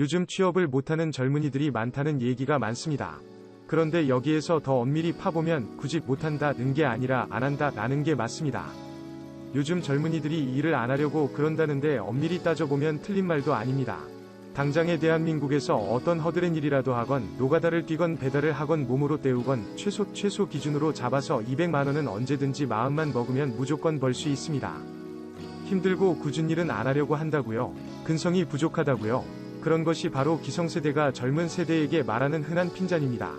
요즘 취업을 못하는 젊은이들이 많다는 얘기가 많습니다. 그런데 여기에서 더 엄밀히 파보면 굳이 못한다는 게 아니라 안 한다라는 게 맞습니다. 요즘 젊은이들이 일을 안 하려고 그런다는데 엄밀히 따져보면 틀린 말도 아닙니다. 당장에 대한민국에서 어떤 허드렛 일이라도 하건 노가다를 뛰건 배달을 하건 몸으로 때우건 최소 최소 기준으로 잡아서 200만원은 언제든지 마음만 먹으면 무조건 벌 수 있습니다. 힘들고 굳은 일은 안 하려고 한다고요. 근성이 부족하다고요. 그런 것이 바로 기성세대가 젊은 세대에게 말하는 흔한 핀잔입니다.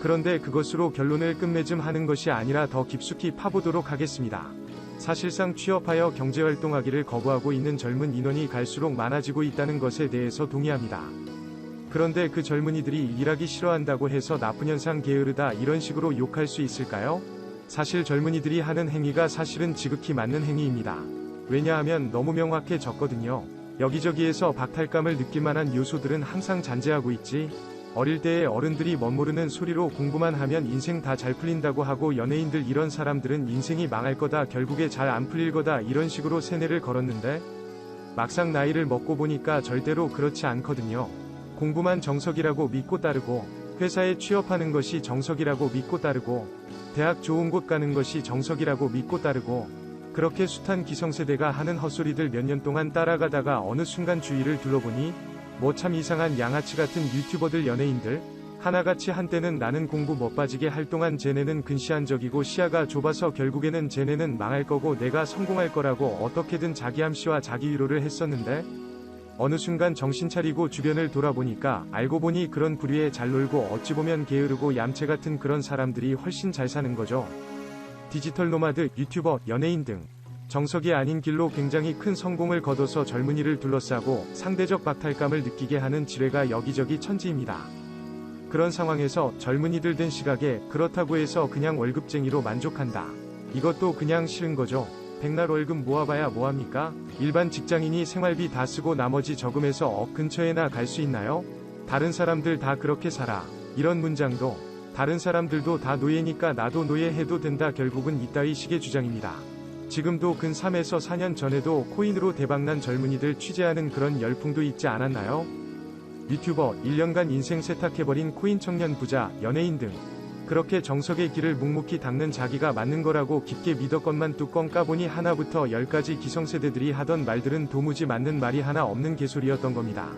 그런데 그것으로 결론을 끝맺음 하는 것이 아니라 더 깊숙이 파보도록 하겠습니다. 사실상 취업하여 경제활동하기를 거부하고 있는 젊은 인원이 갈수록 많아지고 있다는 것에 대해서 동의합니다. 그런데 그 젊은이들이 일하기 싫어한다고 해서 나쁜 현상 게으르다 이런 식으로 욕할 수 있을까요? 사실 젊은이들이 하는 행위가 사실은 지극히 맞는 행위입니다. 왜냐하면 너무 명확해졌거든요. 여기저기에서 박탈감을 느낄 만한 요소들은 항상 잔재하고 있지. 어릴 때에 어른들이 멋모르는 소리로 공부만 하면 인생 다 잘 풀린다고 하고 연예인들 이런 사람들은 인생이 망할 거다 결국에 잘 안 풀릴 거다 이런 식으로 세뇌를 걸었는데 막상 나이를 먹고 보니까 절대로 그렇지 않거든요. 공부만 정석이라고 믿고 따르고 회사에 취업하는 것이 정석이라고 믿고 따르고 대학 좋은 곳 가는 것이 정석이라고 믿고 따르고 그렇게 숱한 기성세대가 하는 헛소리들 몇 년 동안 따라가다가 어느 순간 주위를 둘러보니 뭐 참 이상한 양아치 같은 유튜버들 연예인들 하나같이 한때는 나는 공부 못 빠지게 할 동안 쟤네는 근시안적이고 시야가 좁아서 결국에는 쟤네는 망할 거고 내가 성공할 거라고 어떻게든 자기 암시와 자기 위로를 했었는데 어느 순간 정신 차리고 주변을 돌아보니까 알고 보니 그런 부류에 잘 놀고 어찌 보면 게으르고 얌체 같은 그런 사람들이 훨씬 잘 사는 거죠. 디지털 노마드, 유튜버, 연예인 등 정석이 아닌 길로 굉장히 큰 성공을 거둬서 젊은이를 둘러싸고 상대적 박탈감을 느끼게 하는 지뢰가 여기저기 천지입니다. 그런 상황에서 젊은이들 된 시각에 그렇다고 해서 그냥 월급쟁이로 만족한다. 이것도 그냥 싫은 거죠. 백날 월급 모아봐야 뭐합니까? 일반 직장인이 생활비 다 쓰고 나머지 저금해서 업 근처에나 갈 수 있나요? 다른 사람들 다 그렇게 살아. 이런 문장도 다른 사람들도 다 노예니까 나도 노예 해도 된다 결국은 이따위 식의 주장입니다. 지금도 근 3에서 4년 전에도 코인으로 대박난 젊은이들 취재하는 그런 열풍도 있지 않았나요? 유튜버 1년간 인생 세탁해버린 코인 청년 부자, 연예인 등 그렇게 정석의 길을 묵묵히 닦는 자기가 맞는 거라고 깊게 믿었건만 뚜껑 까보니 하나부터 열까지 기성세대들이 하던 말들은 도무지 맞는 말이 하나 없는 개소리였던 겁니다.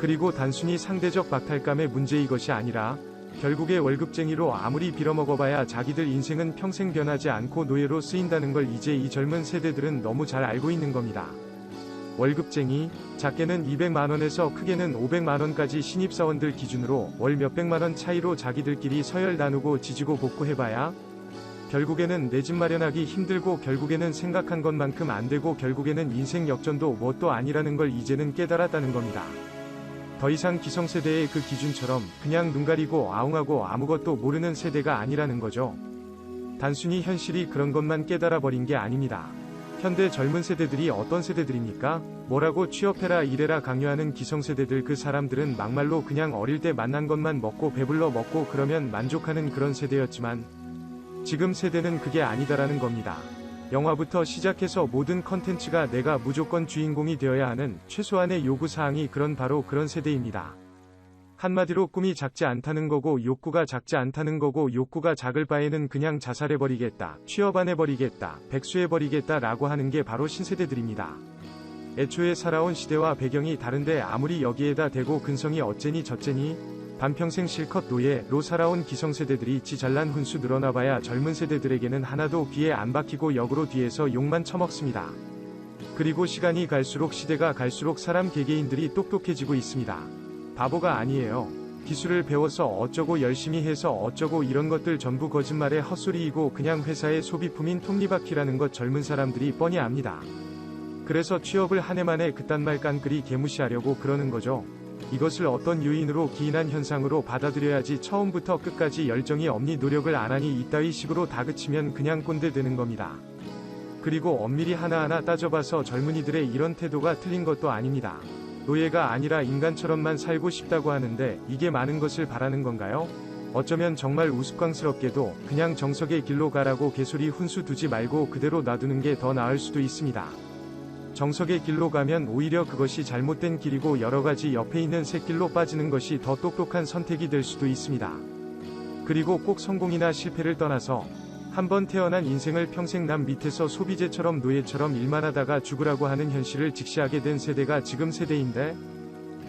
그리고 단순히 상대적 박탈감의 문제 이 것이 아니라 결국에 월급쟁이로 아무리 빌어먹어봐야 자기들 인생은 평생 변하지 않고 노예로 쓰인다는 걸 이제 이 젊은 세대들은 너무 잘 알고 있는 겁니다. 월급쟁이, 작게는 200만원에서 크게는 500만원까지 신입사원들 기준으로 월 몇백만원 차이로 자기들끼리 서열 나누고 지지고 볶고해봐야 결국에는 내 집 마련하기 힘들고 결국에는 생각한 것만큼 안 되고 결국에는 인생 역전도 뭣도 아니라는 걸 이제는 깨달았다는 겁니다. 더 이상 기성세대의 그 기준처럼 그냥 눈 가리고 아웅하고 아무것도 모르는 세대가 아니라는 거죠. 단순히 현실이 그런 것만 깨달아 버린 게 아닙니다. 현대 젊은 세대들이 어떤 세대들입니까? 뭐라고 취업해라 이래라 강요하는 기성세대들 그 사람들은 막말로 그냥 어릴 때 만난 것만 먹고 배불러 먹고 그러면 만족하는 그런 세대였지만 지금 세대는 그게 아니다라는 겁니다. 영화부터 시작해서 모든 컨텐츠가 내가 무조건 주인공이 되어야 하는 최소한의 요구사항이 그런 바로 그런 세대입니다. 한마디로 꿈이 작지 않다는 거고 욕구가 작지 않다는 거고 욕구가 작을 바에는 그냥 자살해버리겠다, 취업 안 해버리겠다, 백수해버리겠다 라고 하는 게 바로 신세대들입니다. 애초에 살아온 시대와 배경이 다른데 아무리 여기에다 대고 근성이 어째니 저째니 반평생 실컷 노예로 살아온 기성세대들이 지 잘난 훈수 늘어나봐야 젊은 세대들에게는 하나도 귀에 안 박히고 역으로 뒤에서 욕만 처먹습니다. 그리고 시간이 갈수록 시대가 갈수록 사람 개개인들이 똑똑해지고 있습니다. 바보가 아니에요. 기술을 배워서 어쩌고 열심히 해서 어쩌고 이런 것들 전부 거짓말의 헛소리이고 그냥 회사의 소비품인 톱니바퀴라는 것 젊은 사람들이 뻔히 압니다. 그래서 취업을 한 해 만에 그딴 말 깐그리 개무시하려고 그러는 거죠. 이것을 어떤 요인으로 기인한 현상으로 받아들여야지 처음부터 끝까지 열정이 없니 노력을 안 하니 이따위 식으로 다그치면 그냥 꼰대 되는 겁니다. 그리고 엄밀히 하나하나 따져봐서 젊은이들의 이런 태도가 틀린 것도 아닙니다. 노예가 아니라 인간처럼만 살고 싶다고 하는데 이게 많은 것을 바라는 건가요? 어쩌면 정말 우스꽝스럽게도 그냥 정석의 길로 가라고 개소리 훈수 두지 말고 그대로 놔두는 게 더 나을 수도 있습니다. 정석의 길로 가면 오히려 그것이 잘못된 길이고 여러 가지 옆에 있는 샛길로 빠지는 것이 더 똑똑한 선택이 될 수도 있습니다. 그리고 꼭 성공이나 실패를 떠나서 한번 태어난 인생을 평생 남 밑에서 소비재처럼 노예처럼 일만 하다가 죽으라고 하는 현실을 직시하게 된 세대가 지금 세대인데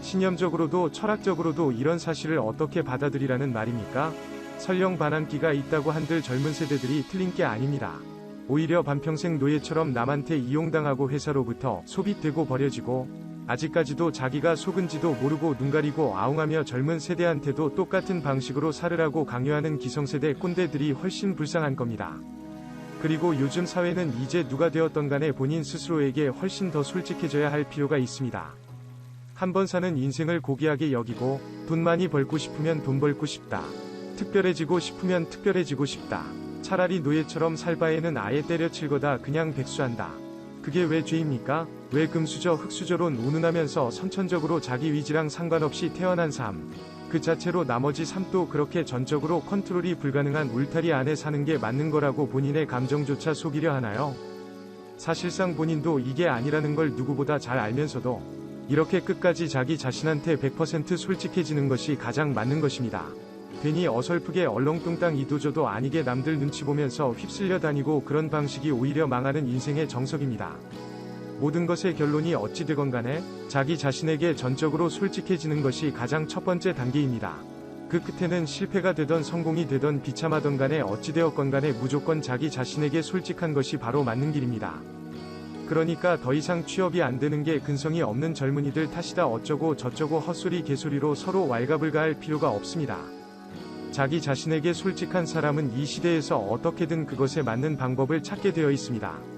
신념적으로도 철학적으로도 이런 사실을 어떻게 받아들이라는 말입니까? 설령 반항기가 있다고 한들 젊은 세대들이 틀린 게 아닙니다. 오히려 반평생 노예처럼 남한테 이용당하고 회사로부터 소비되고 버려지고 아직까지도 자기가 속은지도 모르고 눈 가리고 아웅하며 젊은 세대한테도 똑같은 방식으로 살으라고 강요하는 기성세대 꼰대들이 훨씬 불쌍한 겁니다. 그리고 요즘 사회는 이제 누가 되었던 간에 본인 스스로에게 훨씬 더 솔직해져야 할 필요가 있습니다. 한 번 사는 인생을 고귀하게 여기고 돈 많이 벌고 싶으면 돈 벌고 싶다. 특별해지고 싶으면 특별해지고 싶다. 차라리 노예처럼 살 바에는 아예 때려칠 거다 그냥 백수한다. 그게 왜 죄입니까? 왜 금수저 흙수저론 운운하면서 선천적으로 자기 위지랑 상관없이 태어난 삶. 그 자체로 나머지 삶도 그렇게 전적으로 컨트롤이 불가능한 울타리 안에 사는 게 맞는 거라고 본인의 감정조차 속이려 하나요? 사실상 본인도 이게 아니라는 걸 누구보다 잘 알면서도 이렇게 끝까지 자기 자신한테 100% 솔직해지는 것이 가장 맞는 것입니다. 괜히 어설프게 얼렁뚱땅 이도저도 아니게 남들 눈치 보면서 휩쓸려 다니고 그런 방식이 오히려 망하는 인생의 정석입니다. 모든 것의 결론이 어찌 되건 간에 자기 자신에게 전적으로 솔직해지는 것이 가장 첫 번째 단계입니다. 그 끝에는 실패가 되던 성공이 되던 비참하던 간에 어찌되었건 간에 무조건 자기 자신에게 솔직한 것이 바로 맞는 길입니다. 그러니까 더 이상 취업이 안 되는 게 근성이 없는 젊은이들 탓이다 어쩌고 저쩌고 헛소리 개소리로 서로 왈가불가할 필요가 없습니다. 자기 자신에게 솔직한 사람은 이 시대에서 어떻게든 그것에 맞는 방법을 찾게 되어 있습니다.